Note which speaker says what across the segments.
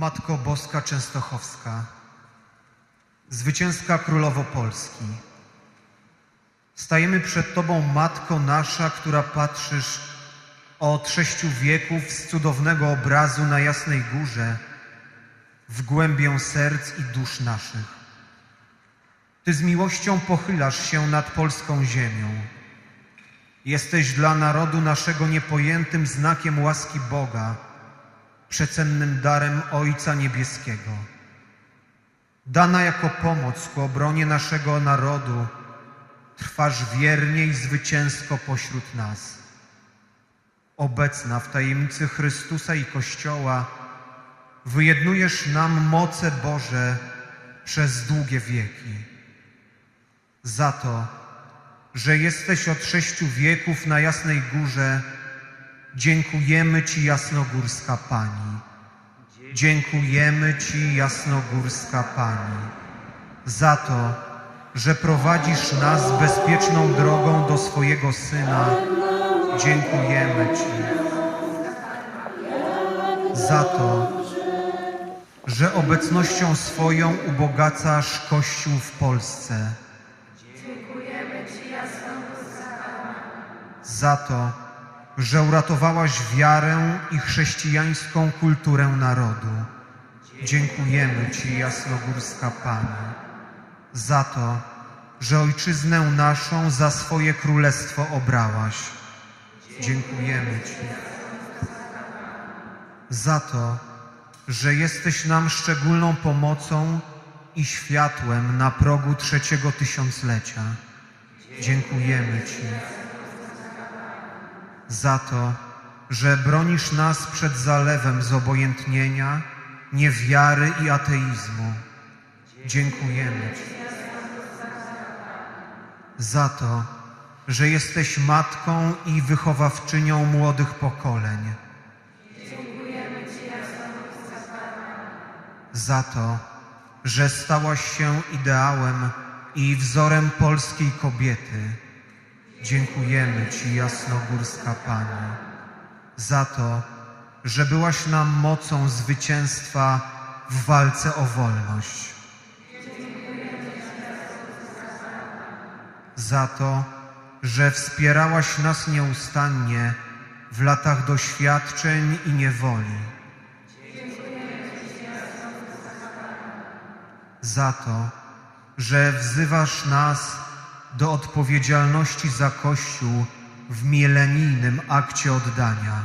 Speaker 1: Matko Boska Częstochowska, Zwycięska Królowo Polski, stajemy przed Tobą, Matko nasza, która patrzysz od sześciu wieków z cudownego obrazu na Jasnej Górze w głębię serc i dusz naszych. Ty z miłością pochylasz się nad polską ziemią. Jesteś dla narodu naszego niepojętym znakiem łaski Boga, przecennym darem Ojca Niebieskiego. Dana jako pomoc ku obronie naszego narodu, trwasz wiernie i zwycięsko pośród nas. Obecna w tajemnicy Chrystusa i Kościoła, wyjednujesz nam moce Boże przez długie wieki. Za to, że jesteś od sześciu wieków na Jasnej Górze, dziękujemy Ci, Jasnogórska Pani. Dziękujemy Ci, Jasnogórska Pani, za to, że prowadzisz nas bezpieczną drogą do swojego Syna. Dziękujemy Ci. Za to, że obecnością swoją ubogacasz Kościół w Polsce. za to, że uratowałaś wiarę i chrześcijańską kulturę narodu. Dziękujemy Ci, Jasnogórska Pani, za to, że Ojczyznę naszą za swoje królestwo obrałaś. Dziękujemy Ci za to, że jesteś nam szczególną pomocą i światłem na progu trzeciego tysiąclecia. Dziękujemy Ci za to, że bronisz nas przed zalewem zobojętnienia, niewiary i ateizmu. Dziękujemy Ci. Za to, że jesteś matką i wychowawczynią młodych pokoleń. Za to, że stałaś się ideałem i wzorem polskiej kobiety. Dziękujemy Ci, Jasnogórska Pani, za to, że byłaś nam mocą zwycięstwa w walce o wolność. Za to, że wspierałaś nas nieustannie w latach doświadczeń i niewoli. Za to, że wzywasz nas do odpowiedzialności za Kościół w milenijnym akcie oddania.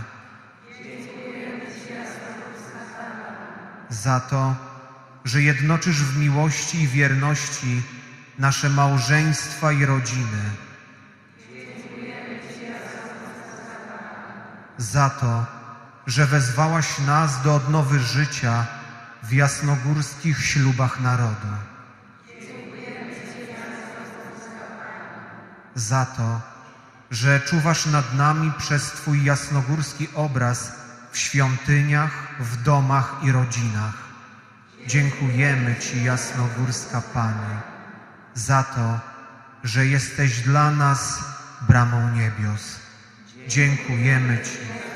Speaker 1: Za to, że jednoczysz w miłości i wierności nasze małżeństwa i rodziny. Za to, że wezwałaś nas do odnowy życia w jasnogórskich ślubach narodu. Za to, że czuwasz nad nami przez Twój jasnogórski obraz w świątyniach, w domach i rodzinach. Dziękujemy Ci, jasnogórska Pani, za to, że jesteś dla nas bramą niebios. Dziękujemy Ci.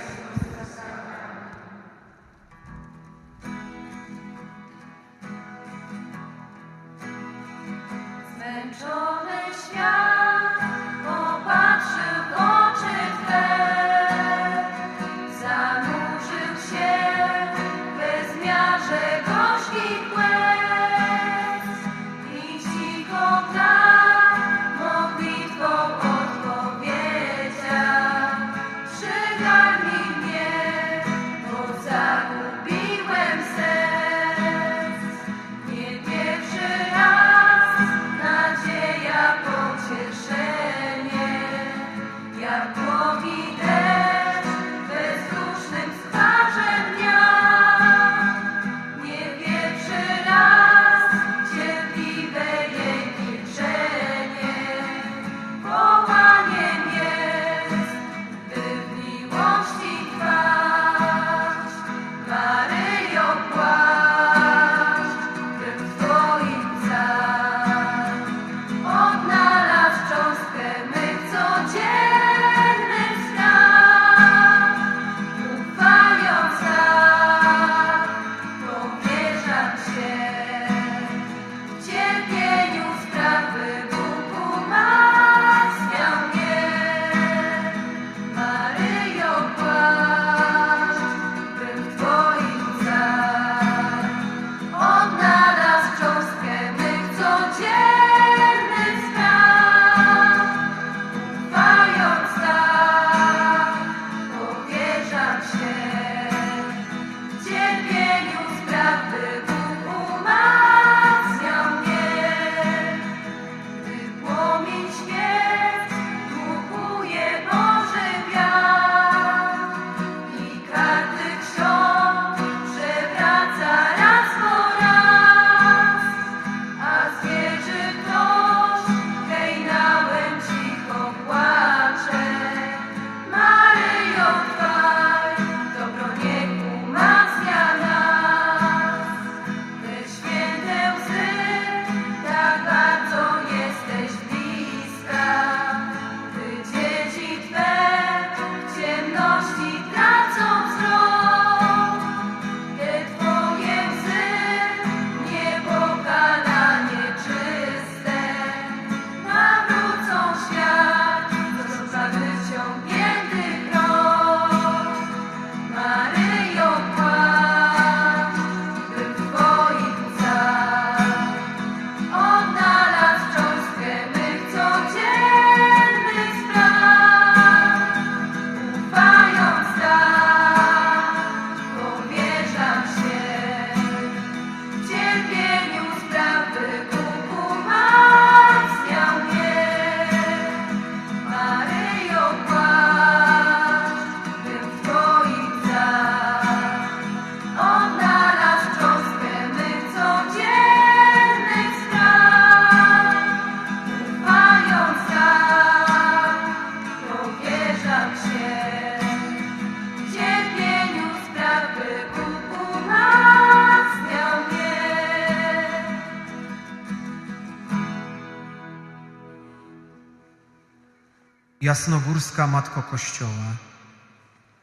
Speaker 1: Jasnogórska Matko Kościoła,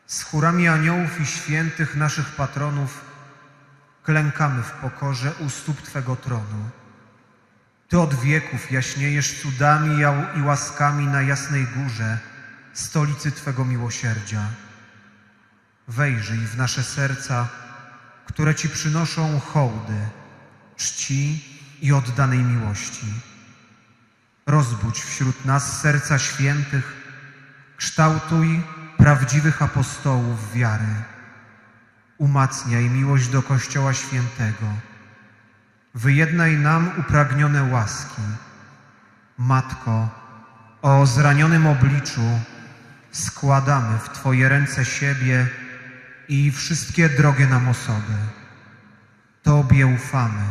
Speaker 1: z chórami aniołów i świętych naszych patronów klękamy w pokorze u stóp Twego tronu. Ty od wieków jaśniejesz cudami i łaskami na Jasnej Górze, stolicy Twego miłosierdzia. Wejrzyj w nasze serca, które Ci przynoszą hołdy, czci i oddanej miłości. Rozbudź wśród nas serca świętych, kształtuj prawdziwych apostołów wiary. Umacniaj miłość do Kościoła Świętego. Wyjednaj nam upragnione łaski. Matko, o zranionym obliczu składamy w Twoje ręce siebie i wszystkie drogie nam osoby. Tobie ufamy,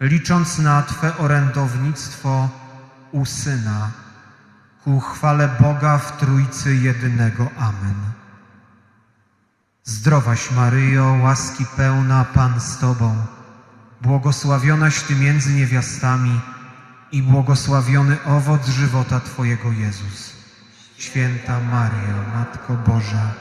Speaker 1: licząc na Twe orędownictwo u Syna, ku chwale Boga w Trójcy Jedynego. Amen. Zdrowaś Maryjo, łaski pełna, Pan z Tobą, błogosławionaś Ty między niewiastami i błogosławiony owoc żywota Twojego Jezus. Święta Maria, Matko Boża,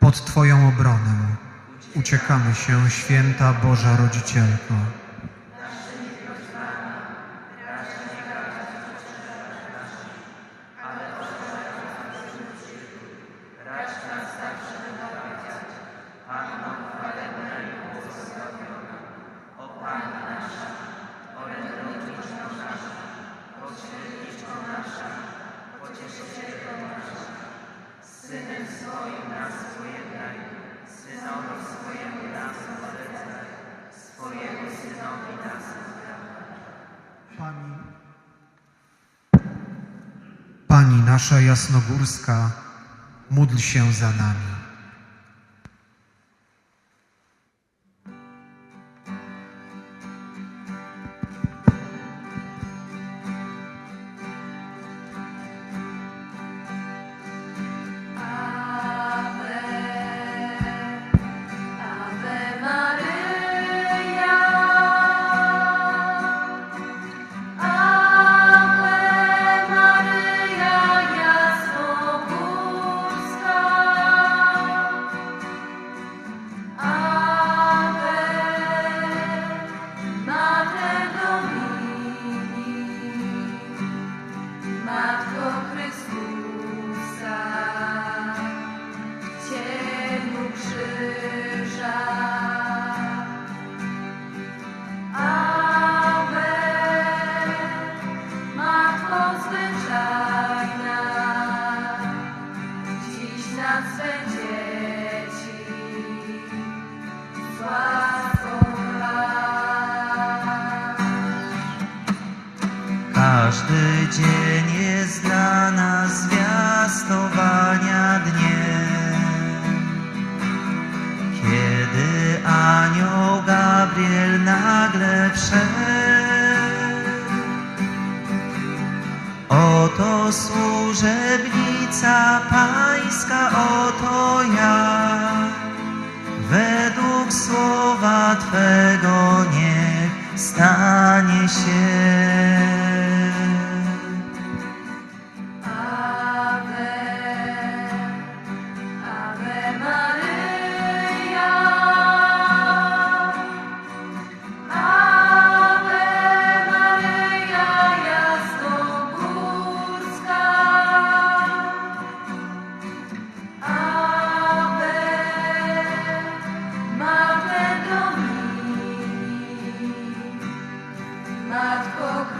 Speaker 1: pod Twoją obronę uciekamy się, Święta Boża Rodzicielko. Pani, Pani nasza jasnogórska, módl się za nami.
Speaker 2: Każdy dzień jest dla nas zwiastowania dniem, kiedy anioł Gabriel nagle wszedł. Oto służebnica pańska, oto ja, Twego niech stanie się.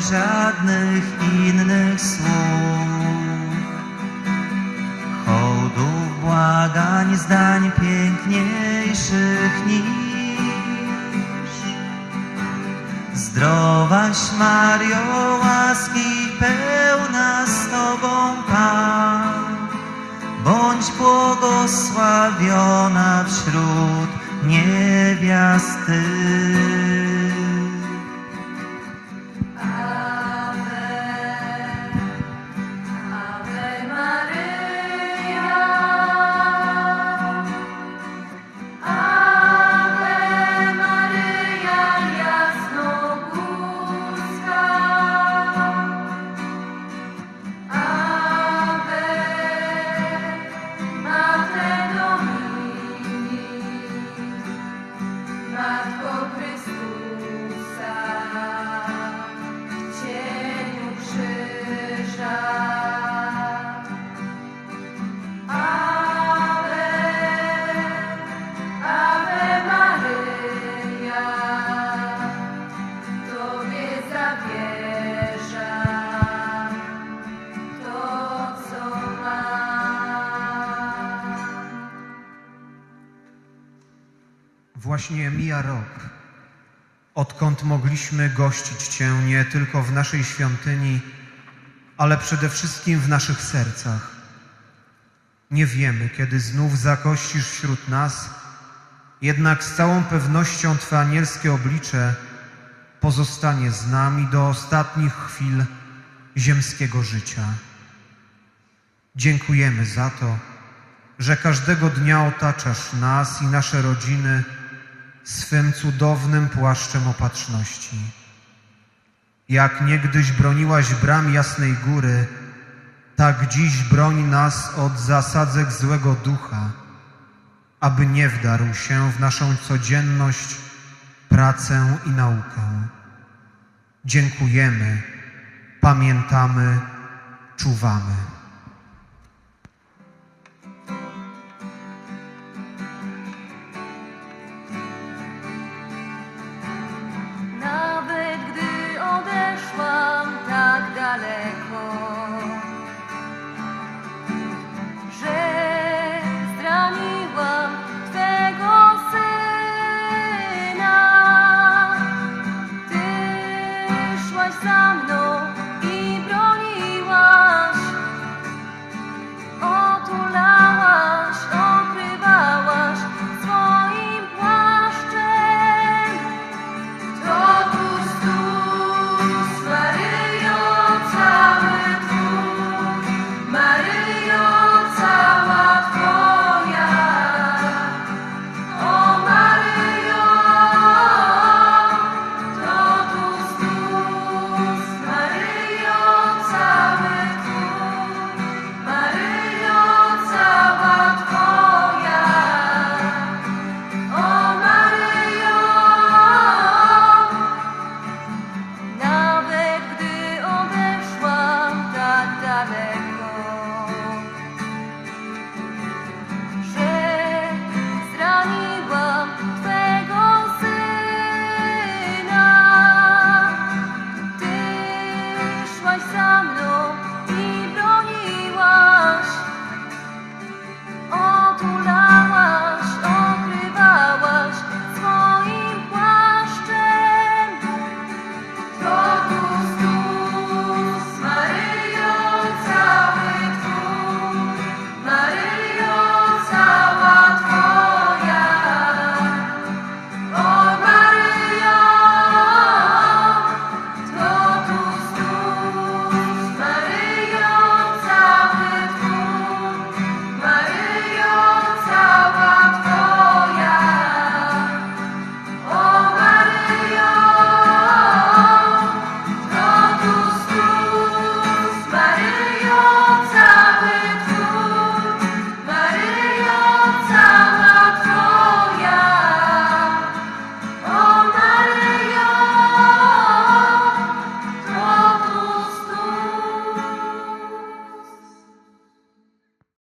Speaker 2: żadnych innych słów, hołdów, błagań, zdań piękniejszych niż Zdrowaś Mario, łaski pełna z Tobą Pan. Bądź błogosławiona
Speaker 1: Właśnie mija rok, odkąd mogliśmy gościć Cię nie tylko w naszej świątyni, ale przede wszystkim w naszych sercach. Nie wiemy, kiedy znów zakościsz wśród nas, jednak z całą pewnością Twe anielskie oblicze pozostanie z nami do ostatnich chwil ziemskiego życia. Dziękujemy za to, że każdego dnia otaczasz nas i nasze rodziny swym cudownym płaszczem opatrzności. Jak niegdyś broniłaś bram Jasnej Góry, tak dziś broń nas od zasadzek złego ducha, aby nie wdarł się w naszą codzienność, pracę i naukę. Dziękujemy, pamiętamy, czuwamy.
Speaker 3: Syna,